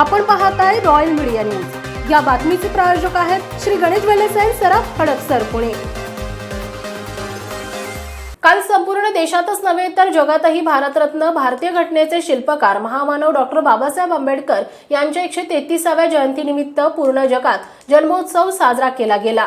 आपण पाहत आहे रॉयल मीडिया न्यूज या बातमीचे प्रायोजक आहेत श्री गणेश वेलेसाई सराफ हडपसर पुणे. काल संपूर्ण देशातच नव्हे तर जगातही भारतरत्न भारतीय घटनेचे शिल्पकार महामानव डॉक्टर बाबासाहेब आंबेडकर यांच्या एकशे तेहतीसाव्या जयंतीनिमित्त पूर्ण जगात जन्मोत्सव साजरा केला गेला.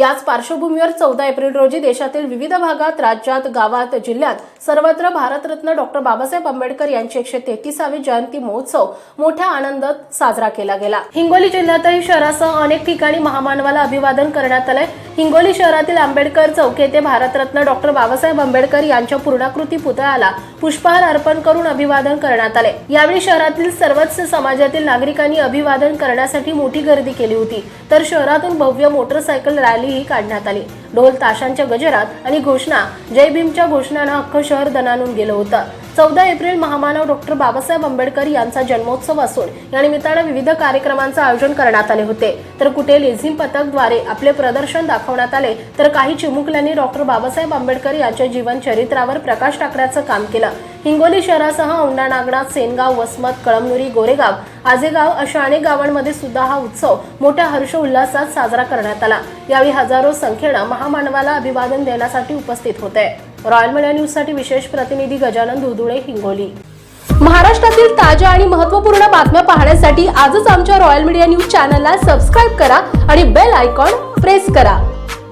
याच पार्श्वभूमीवर चौदा एप्रिल रोजी देशातील विविध भागात राज्यात गावात जिल्ह्यात सर्वत्र भारतरत्न डॉक्टर बाबासाहेब आंबेडकर यांची एकशे तेहतीसावी जयंती महोत्सव मोठ्या आनंदात साजरा केला गेला. हिंगोली जिल्ह्यातही शहरासह अनेक ठिकाणी महामानवाला अभिवादन करण्यात आलंय. हिंगोली शहरातील आंबेडकर चौक येथे भारतरत्न डॉक्टर बाबासाहेब आंबेडकर यांच्या पूर्णाकृती पुतळ्याला पुष्पहार अर्पण करून अभिवादन करण्यात आले. यावेळी शहरातील सर्वच समाजातील नागरिकांनी अभिवादन करण्यासाठी मोठी गर्दी केली होती. तर शहरातून भव्य मोटरसायकल रॅलीही काढण्यात आली. ढोल ताशांच्या गजरात आणि घोषणा जय भीमच्या घोषणानं अख्खं शहर दणानून गेलं होतं. चौदा एप्रिल महामानव डॉक्टर बाबासाहेब आंबेडकर यांचा जन्मोत्सव असून या निमित्तानं विविध कार्यक्रमांचं आयोजन करण्यात आले होते. तर कुठे लेझिम पथकद्वारे आपले प्रदर्शन दाखवण्यात आले तर काही चिमुकल्यांनी डॉक्टर बाबासाहेब आंबेडकर यांच्या जीवन चरित्रावर प्रकाश टाकण्याचं काम केलं. हिंगोली शहरासह औंढा नागनाथ सेनगाव वसमत कळमनुरी गोरेगाव आजेगाव अशा अनेक गावांमध्ये सुद्धा हा उत्सव मोठ्या हर्ष उल्हासात साजरा करण्यात आला. यावेळी हजारो संख्येनं महामानवाला अभिवादन देण्यासाठी उपस्थित होते. रॉयल मीडिया न्यूजसाठी विशेष प्रतिनिधी गजानन धुधुळे हिंगोली. महाराष्ट्रातील ताज्या आणि महत्त्वपूर्ण बातम्या पाहण्यासाठी आजच आमच्या रॉयल मीडिया न्यूज चॅनलला सबस्क्राईब करा आणि बेल आयकॉन प्रेस करा.